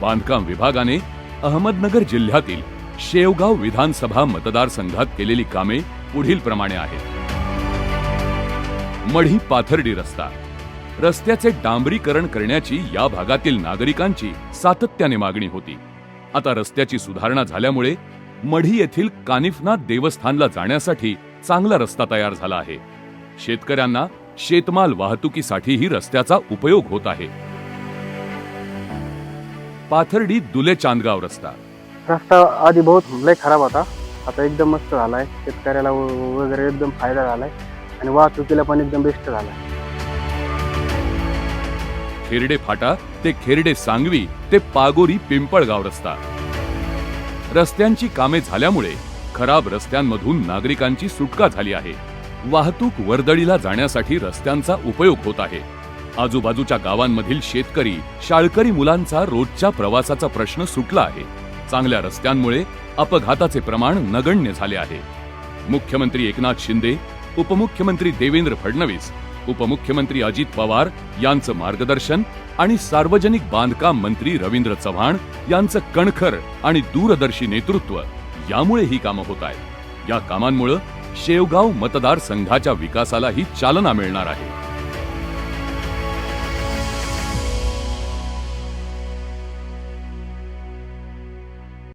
बांधकाम विभागाने अहमदनगर जिल्ह्यातील शेवगाव विधानसभा मतदारसंघात केलेली कामे पुढील प्रमाणे आहेत. मढी पाथर्डी रस्ता. रस्त्याचे डांबरीकरण करण्याची या भागातील नागरिकांची सातत्याने मागणी होती. आता रस्त्याची सुधारणा झाल्यामुळे मढी येथील कानिफनाथ देवस्थानला जाण्यासाठी चांगला रस्ता तयार झाला आहे. शेतकऱ्यांना शेतमाल वाहतुकीसाठीही रस्त्याचा उपयोग होत आहे. पाथर्डी दुले चांदगाव रस्ता. रस्ता आधी बहुत लय खराब होता. आता एकदम मस्त झालाय. शेतकऱ्याला व- वगैरे एकदम फायदा झालाय. आणि वाहतुकीला पण एकदम बेस्ट झालाय. खेरडे फाटा ते खेरडे सांगवी ते पागोरी पिंपळगाव रस्ता. रस्त्यांची कामे झाल्यामुळे खराब रस्त्यांमधून नागरिकांची सुटका झाली आहे. वाहतूक वर्दळीला जाण्यासाठी रस्त्यांचा उपयोग होत आहे. आजूबाजूच्या गावांमधील शेतकरी शाळकरी मुलांचा रोजच्या प्रवासाचा प्रश्न सुटला आहे. चांगल्या रस्त्यांमुळे अपघाताचे प्रमाण नगण्य झाले आहे. मुख्यमंत्री एकनाथ शिंदे उपमुख्यमंत्री देवेंद्र फडणवीस उपमुख्यमंत्री अजित पवार यांचं मार्गदर्शन आणि सार्वजनिक बांधकाम मंत्री रवींद्र चव्हाण यांचं कणखर आणि दूरदर्शी नेतृत्व यामुळे ही कामं होत आहेत. या कामांमुळे शेवगाव मतदारसंघाच्या विकासालाही चालना मिळणार आहे.